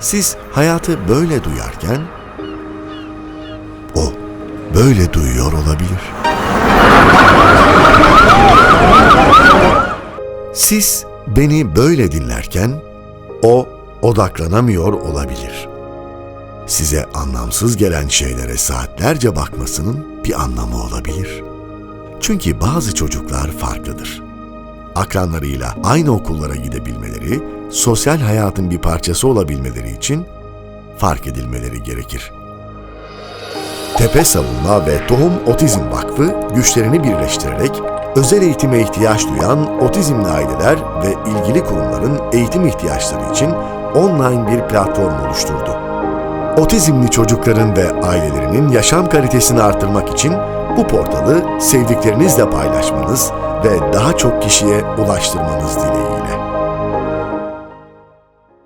Siz hayatı böyle duyarken o böyle duyuyor olabilir. Siz beni böyle dinlerken o odaklanamıyor olabilir. Size anlamsız gelen şeylere saatlerce bakmasının bir anlamı olabilir. Çünkü bazı çocuklar farklıdır. Akranlarıyla aynı okullara gidebilmeleri, sosyal hayatın bir parçası olabilmeleri için fark edilmeleri gerekir. Tepe Savunma ve Tohum Otizm Vakfı güçlerini birleştirerek özel eğitime ihtiyaç duyan otizmli aileler ve ilgili kurumların eğitim ihtiyaçları için online bir platform oluşturdu. Otizmli çocukların ve ailelerinin yaşam kalitesini artırmak için bu portalı sevdiklerinizle paylaşmanız ve daha çok kişiye ulaştırmanız dileğiyle.